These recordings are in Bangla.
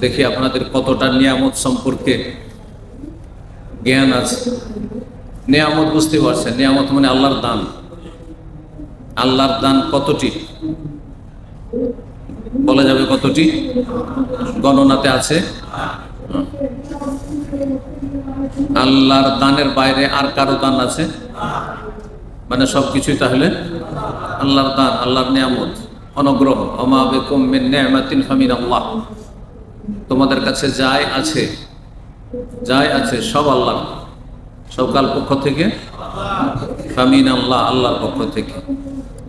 দেখি আপনাদের কতটা নিয়ামত সম্পর্কে জ্ঞান আছে। নিয়ামত বুঝতে পারছেন। নিয়ামত মানে আল্লাহর দান। আল্লাহর দান কতটি? বলা যাবে কতটি? গণনাতে আছে। আল্লাহর দানের বাইরে আর কারও দান আছে? মানে সবকিছুই তাহলে আল্লাহর দান, আল্লাহর নিয়ামত, অনুগ্রহ। অমা বেকুম মিন নি'মাতিন ফামিন আল্লাহ তোমাদের কাছে যাই আছে যাই আছে সব আল্লাহর, সব কাল পক্ষ থেকে? ফামিন আল্লাহ, আল্লাহর পক্ষ থেকে।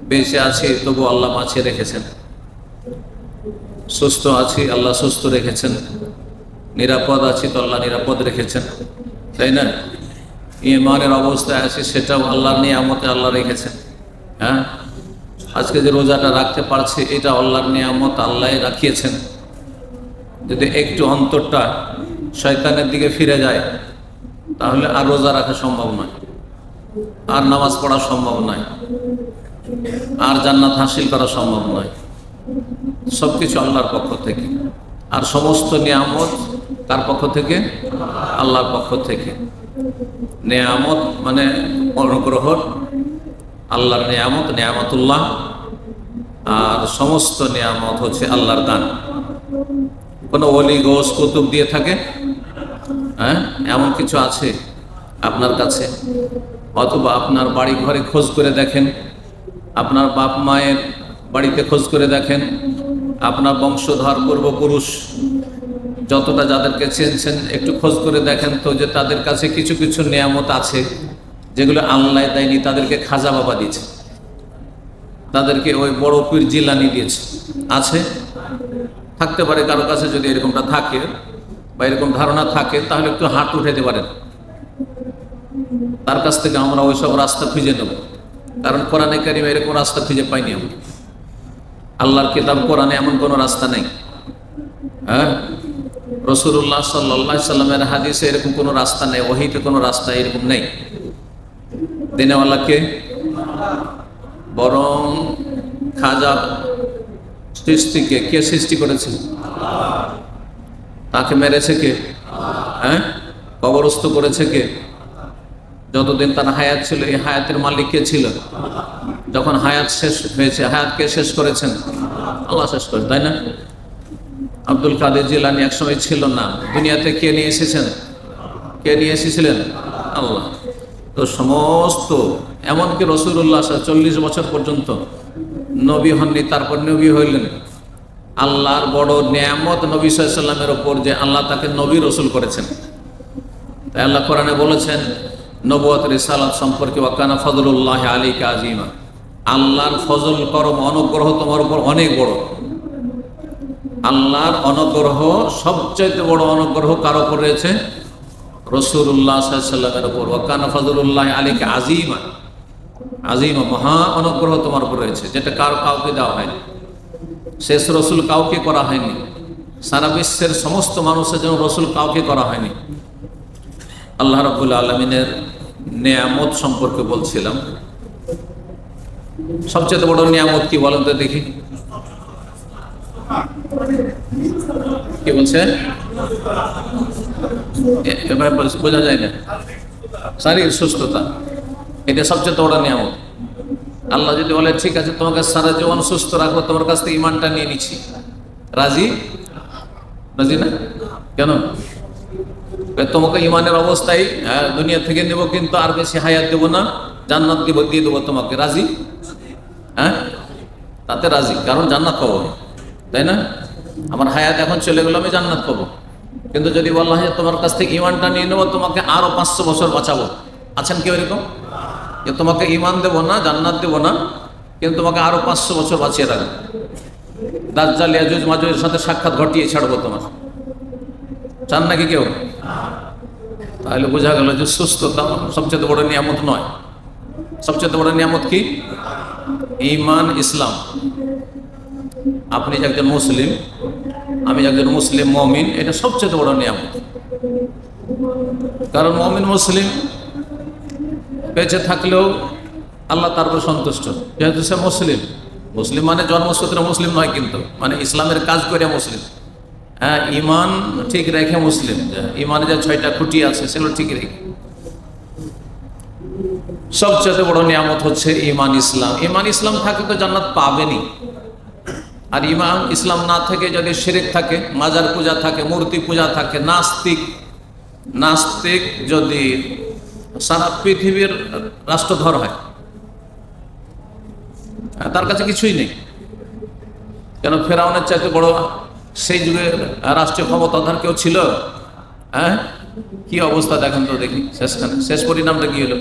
বেঁচে আছি, তবু আল্লাহ বাঁচিয়ে রেখেছেন। সুস্থ আছি, আল্লাহ সুস্থ রেখেছেন। নিরাপদ আছি, তো আল্লাহ নিরাপদ রেখেছেন। তাই না? ইমানের অবস্থায় আছি, সেটাও আল্লাহর নিয়ামতে আল্লাহ রেখেছেন। হ্যাঁ? আজকে যে রোজাটা রাখতে পারছি, এটা আল্লাহর নিয়ামত আল্লাহ রাখিয়েছেন। যদি একটু অন্তরটা শয়তানের দিকে ফিরে যায়, তাহলে আর রোজা রাখা সম্ভব নয়, আর নামাজ পড়া সম্ভব নয়, আর জান্নাত হাসিল করা সম্ভব নয়। সব কিছু আল্লাহর পক্ষ থেকে। আর সমস্ত নিয়ামত কার পক্ষ থেকে? আল্লাহর পক্ষ থেকে। নিয়ামত মানে অনুগ্রহ, আল্লাহর নিয়ামত, নিয়ামতুল্লাহ, আর সমস্ত নিয়ামত হচ্ছে আল্লাহর দান। কোনো অলি গোস কুতুব দিয়ে থাকে? হ্যাঁ? এমন কিছু আছে আপনার কাছে? অথবা আপনার বাড়ি ঘরে খোঁজ করে দেখেন? আপনার বাপ মায়ের বাড়িতে খোঁজ করে দেখেন? আপনার বংশধর, পূর্বপুরুষ, যতটা যাদেরকে চেনছেন, একটু খোঁজ করে দেখেন তো যে তাদের কাছে কিছু কিছু নিয়ামত আছে, যেগুলো আল্লাহ দেয়নি, তাদেরকে খাজা বাবা দিয়েছে। তাদেরকে ওই বড় পীর জিলানি দিয়েছে। আছে? থাকতে পারে কারও কাছে যদি এরকমটা থাকে বা এরকম ধারণা থাকে, তাহলে একটু হাত উঠাইতে পারেন। তার কাছ থেকে আমরা ওইসব রাস্তা খুঁজে নেব। কারণ কোরআনে কারিম এরকম রাস্তা খুঁজে পাইনি আমরা। আল্লাহর কিতাব কোরআনে এমন কোনো রাস্তা নেই। হ্যাঁ? রসুল্লাহ সাল্লাহ সাল্লামের হাদিসে এরকম কোনো রাস্তা নেই, ওহিতে কোনো রাস্তা এরকম নেই। দিনেওয়ালাকে বরং খাজা সৃষ্টিকে কে সৃষ্টি করেছে? তাকে মেরেছে কে? হ্যাঁ? কবরস্থ করেছে কে? যতদিন তার হায়াত ছিল, এই হায়াতের মালিক কে ছিল? যখন হায়াত শেষ হয়েছে, হায়াত কে শেষ করেছেন? আল্লাহ শেষ করে, তাই না? আব্দুল কাদের জিলানি একসময় ছিল না। দুনিয়াতে কে নিয়ে এসেছেন? কে নিয়ে এসেছিলেন? আল্লাহ। তো সমস্ত, এমনকি রসুল্লাহ চল্লিশ বছর পর্যন্ত নবী হননি, তারপর নবী হইলেন। আল্লাহর বড় নিয়ামত নবী সাল্লামের ওপর যে আল্লাহ তাকে নবী রসুল করেছেন। তাই আল্লাহ কোরআনে বলেছেন নবত রিসালাত সম্পর্কে ওয়াকানা ফজলুল্লাহ আলী আজিমা আল্লাহর ফজল, করম, অনুগ্রহ তোমার উপর অনেক বড়। আল্লাহর অনুগ্রহ, সবচাইতে বড় অনুগ্রহ কার ওপর রয়েছে? রসুল্লাহ সাল্লামের ওপর ওয়াকানা ফজলুল্লাহ আলীকে আজিমা আজিমা মহা অনুগ্রহ তোমার উপর রয়েছে, যেটা কার কাউকে দেওয়া হয়নি। শেষ রসুল কাউকে করা হয়নি। সারা বিশ্বের সমস্ত মানুষের জন্য রসুল কাউকে করা হয়নি। আল্লাহ রবুল আলমিনের নিয়ামত সম্পর্কে বলছিলাম। সবচেয়ে বড় নিয়ামত কি বলেন তো দেখি। কি বলছে? এবার বোঝা যায় না। শারীরিক সুস্থতা। এটা সবচেয়ে বড় নিয়ামত। আল্লাহ যদি বলে, ঠিক আছে, তোমাকে সারা জীবন সুস্থ রাখব, তোমার কাছ থেকে ইমানটা নিয়ে নিচ্ছি। রাজি? রাজি না? কেন? তোমাকে ইমানের অবস্থায় দুনিয়া থেকে নেব, কিন্তু আর বেশি হায়াত দেবো না, জান্নাত দিব দিয়ে দেবো তোমাকে। রাজি? হ্যাঁ? তাতে রাজি, কারণ জান্নাত পাবো তাই না? আমার হায়াত এখন চলে গেলো আমি জান্নাত পাবো। কিন্তু যদি বলা হয় তোমার কাছ থেকে ইমানটা নিয়ে নেব, তোমাকে আরও পাঁচশো বছর বাঁচাবো। আছেন কেউ এরকম? যে তোমাকে ইমান দেবো না, জান্নাত দেবো না, কিন্তু তোমাকে আরও পাঁচশো বছর বাঁচিয়ে রাখব। দাজ্জাল, ইয়াজুজ মাজুজের সাথে সাক্ষাৎ ঘটিয়ে ছাড়বো তোমার। চান নাকি কেউ? তাহলে বোঝা গেল যে সুস্থতা সবচেয়ে বড় নিয়ামত নয়। সবচেয়ে বড় নিয়ামত কি? ইমান ইসলাম। আপনি একজন মুসলিম, আমি একজন মুসলিম মমিন, এটা সবচেয়ে বড় নিয়ামত। কারণ মমিন, মুসলিম বেঁচে থাকলেও আল্লাহ তার উপর সন্তুষ্ট। যেহেতু সে মুসলিম। মুসলিম মানে জন্মসূত্রে মুসলিম নয় কিন্তু। মানে ইসলামের কাজ করে মুসলিম। হ্যাঁ ইমান ঠিক রেখে মুসলিম। ইমানে যে ছয়টা খুঁটি আছে, সেগুলো ঠিক রেখে। সবচেয়ে বড় নিয়ামত হচ্ছে ইমান ইসলাম। ইমান ইসলাম থাকে তো জান্নাত পাবেনি আর ইমান ইসলাম না থেকে যদি শিরিক থাকে, মাজার পূজা থাকে, মূর্তি পূজা থাকে, নাস্তিক নাস্তিক যদি সারা পৃথিবীর রাষ্ট্রধর হয়। তার কাছে কিছুই নেই। কেন ফেরাউনের চাইতে বড় সেই যুগের রাষ্ট্রীয় ক্ষমতাধার কেউ ছিল? হ্যাঁ? কি অবস্থা দেখেন তো দেখি। শেষখানে শেষ পরিণামটা কি হলো?